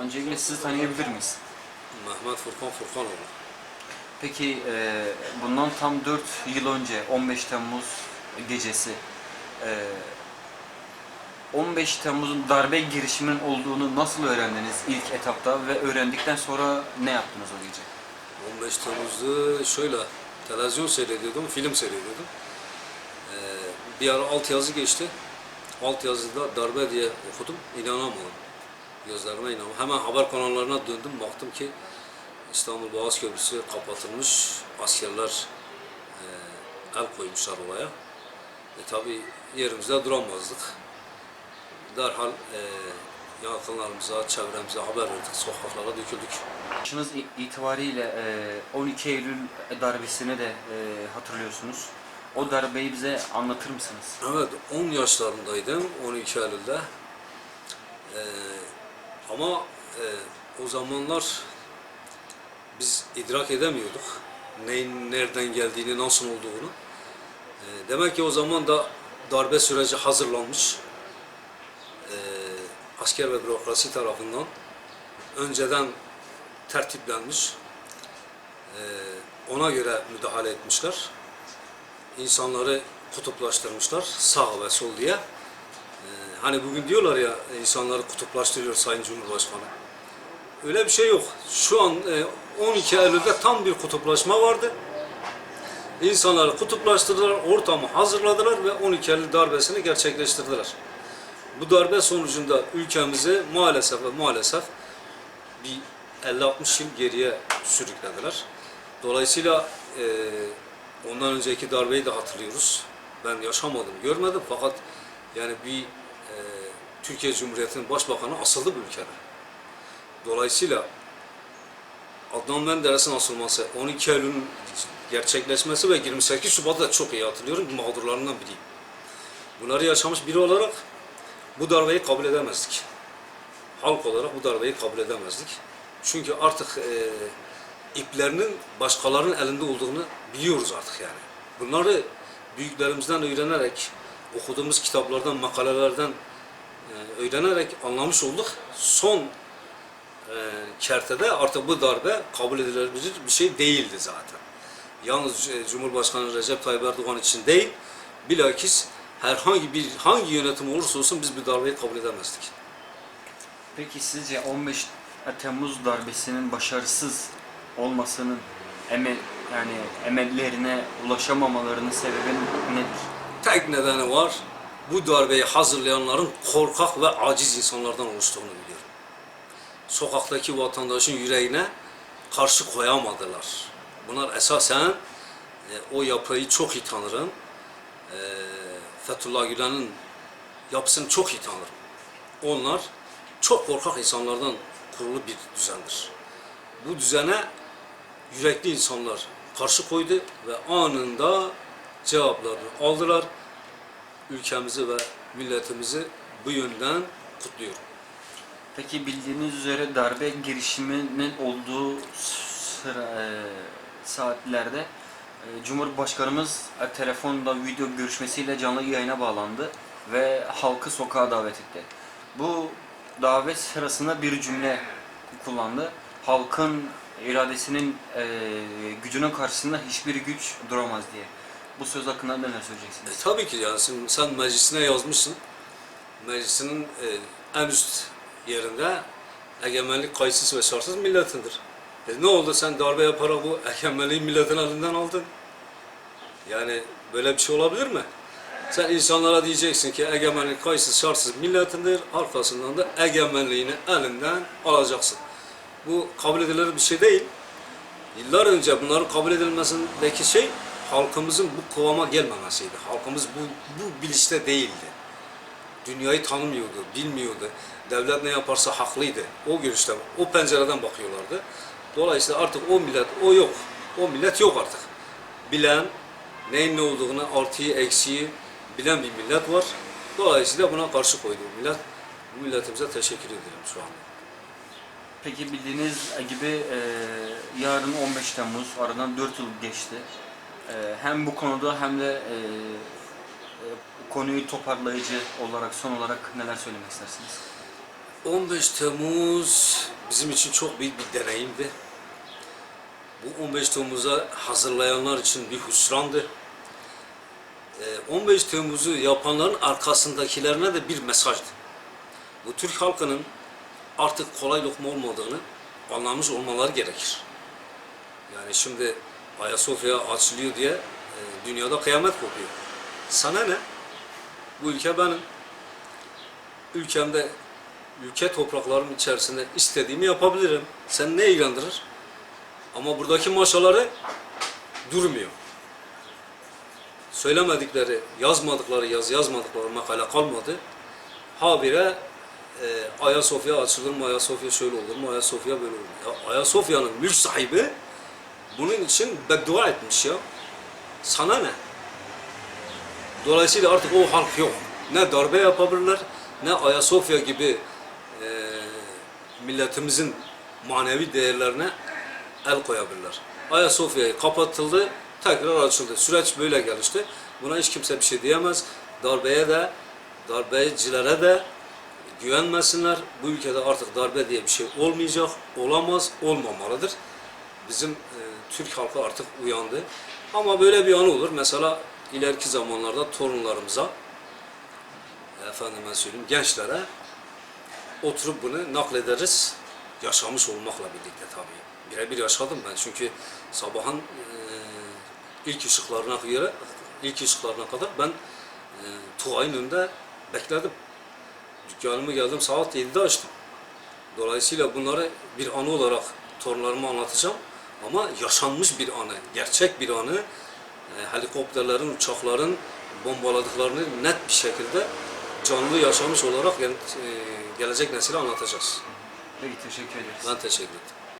Öncelikle sizi tanıyabilir miyiz? Mehmet Furkan Furkanoğlu. Peki e, bundan tam 4 yıl önce 15 Temmuz gecesi e, 15 Temmuz'un darbe girişiminin olduğunu nasıl öğrendiniz ilk etapta ve öğrendikten sonra ne yaptınız o gece? 15 Temmuz'da şöyle televizyon seyrediyordum, film seyrediyordum. Ee, bir ara altyazı geçti. Altyazıda darbe diye okudum. İnanamadım. Gözlerime inanamadım. Hemen haber kanallarına döndüm. Baktım ki İstanbul Boğaz Köprüsü kapatılmış. Askerler e, el koymuşlar olaya. E tabi yerimizde duramazdık. Derhal e, yakınlarımıza, çevremize haber verdik. Sokaklara döküldük. Yaşınız itibariyle e, 12 Eylül darbesini de e, hatırlıyorsunuz. O darbeyi bize anlatır mısınız? Evet, 10 yaşlarındaydım 12 Eylül'de. Ama e, o zamanlar biz idrak edemiyorduk. Neyin nereden geldiğini, nasıl olduğunu. Ee, demek ki o zaman da darbe süreci hazırlanmış. Ee, asker ve bürokrasi tarafından önceden tertiplenmiş. Ee, ona göre müdahale etmişler insanları kutuplaştırmışlar sağ ve sol diye. Hani bugün diyorlar ya insanları kutuplaştırıyor Sayın Cumhurbaşkanı. Öyle bir şey yok. Şu an e, 12 Eylül'de tam bir kutuplaşma vardı. İnsanları kutuplaştırdılar, ortamı hazırladılar ve 12 Eylül darbesini gerçekleştirdiler. Bu darbe sonucunda ülkemizi maalesef ve maalesef bir 50-60 yıl geriye sürüklediler. Dolayısıyla e, ondan önceki darbeyi de hatırlıyoruz. Ben yaşamadım, görmedim fakat yani bir e, Türkiye Cumhuriyeti'nin başbakanı asıldı bu ülkede. Dolayısıyla Adnan Menderes'in asılması, 12 Eylül'ün gerçekleşmesi ve 28 Şubat'ı da çok iyi hatırlıyorum. Mağdurlarından biriyim. Bunları yaşamış biri olarak bu darbeyi kabul edemezdik. Halk olarak bu darbeyi kabul edemezdik. Çünkü artık e, iplerinin başkalarının elinde olduğunu biliyoruz artık yani. Bunları büyüklerimizden öğrenerek, okuduğumuz kitaplardan, makalelerden e, öğrenerek anlamış olduk. Son e, kertede artık bu darbe kabul edilebilir bir şey değildi zaten. Yalnız e, Cumhurbaşkanı Recep Tayyip Erdoğan için değil, bilakis herhangi bir hangi yönetim olursa olsun biz bu darbeyi kabul edemezdik. Peki sizce 15 Temmuz darbesinin başarısız olmasının emel yani emellerine ulaşamamalarının sebebi nedir? tek nedeni var. Bu darbeyi hazırlayanların korkak ve aciz insanlardan oluştuğunu biliyorum. Sokaktaki vatandaşın yüreğine karşı koyamadılar. Bunlar esasen e, o yapıyı çok iyi tanırım. E, Fethullah Gülen'in yapısını çok iyi tanırım. Onlar çok korkak insanlardan kurulu bir düzendir. Bu düzene yürekli insanlar karşı koydu ve anında cevaplarını aldılar. Ülkemizi ve milletimizi bu yönden kutluyorum. Peki bildiğiniz üzere darbe girişiminin olduğu sıra, e, saatlerde e, Cumhurbaşkanımız e, telefonda video görüşmesiyle canlı yayına bağlandı ve halkı sokağa davet etti. Bu davet sırasında bir cümle kullandı. Halkın iradesinin e, gücünün karşısında hiçbir güç duramaz diye. Bu söz hakkında neler E, söyleyeceksiniz? tabii ki yani sen, sen meclisine yazmışsın. Meclisinin e, en üst yerinde egemenlik kayıtsız ve şartsız milletindir. E, ne oldu sen darbe yaparak bu egemenliği milletin elinden aldın? Yani böyle bir şey olabilir mi? Sen insanlara diyeceksin ki egemenlik kayıtsız şartsız milletindir. Arkasından da egemenliğini elinden alacaksın. Bu kabul edilir bir şey değil. Yıllar önce bunların kabul edilmesindeki şey halkımızın bu kıvama gelmemesiydi. Halkımız bu, bu bilinçte değildi. Dünyayı tanımıyordu, bilmiyordu. Devlet ne yaparsa haklıydı. O görüşte, o pencereden bakıyorlardı. Dolayısıyla artık o millet, o yok. O millet yok artık. Bilen, neyin ne olduğunu, artıyı, eksiği bilen bir millet var. Dolayısıyla buna karşı koydu bu millet. Bu milletimize teşekkür ederim şu anda. Peki bildiğiniz gibi e, yarın 15 Temmuz, aradan 4 yıl geçti. E, hem bu konuda hem de e, e, konuyu toparlayıcı olarak son olarak neler söylemek istersiniz? 15 Temmuz bizim için çok büyük bir deneyimdi. Bu 15 Temmuz'a hazırlayanlar için bir hüsrandı. Ee, 15 Temmuz'u yapanların arkasındakilerine de bir mesajdı. Bu Türk halkının artık kolay lokma olmadığını anlamış olmaları gerekir. Yani şimdi Ayasofya açılıyor diye e, dünyada kıyamet kopuyor. Sana ne? Bu ülke benim. Ülkemde, ülke topraklarım içerisinde istediğimi yapabilirim. Sen ne ilgilendirir? Ama buradaki maşaları durmuyor. Söylemedikleri, yazmadıkları yazı, yazmadıkları makale kalmadı. Habire e, Ayasofya açılır mı, Ayasofya şöyle olur mu, Ayasofya böyle olur mu? Ya Ayasofya'nın mülk sahibi bunun için beddua etmiş ya. Sana ne? Dolayısıyla artık o halk yok. Ne darbe yapabilirler, ne Ayasofya gibi e, milletimizin manevi değerlerine el koyabilirler. Ayasofya kapatıldı, tekrar açıldı. Süreç böyle gelişti. Buna hiç kimse bir şey diyemez. Darbeye de, darbecilere de güvenmesinler. Bu ülkede artık darbe diye bir şey olmayacak, olamaz, olmamalıdır. Bizim e, Türk halkı artık uyandı. Ama böyle bir anı olur. Mesela ileriki zamanlarda torunlarımıza, efendime söyleyeyim gençlere oturup bunu naklederiz. Yaşamış olmakla birlikte tabii. Birebir yaşadım ben çünkü sabahın e, ilk ışıklarına göre ilk ışıklarına kadar ben e, Tugay'ın önünde bekledim. Dükkanımı geldim saat 7'de açtım. Dolayısıyla bunları bir anı olarak torunlarıma anlatacağım. Ama yaşanmış bir anı, gerçek bir anı. E, helikopterlerin, uçakların bombaladıklarını net bir şekilde canlı yaşamış olarak e, gelecek nesile anlatacağız. Peki teşekkür ederiz. Ben teşekkür ederim.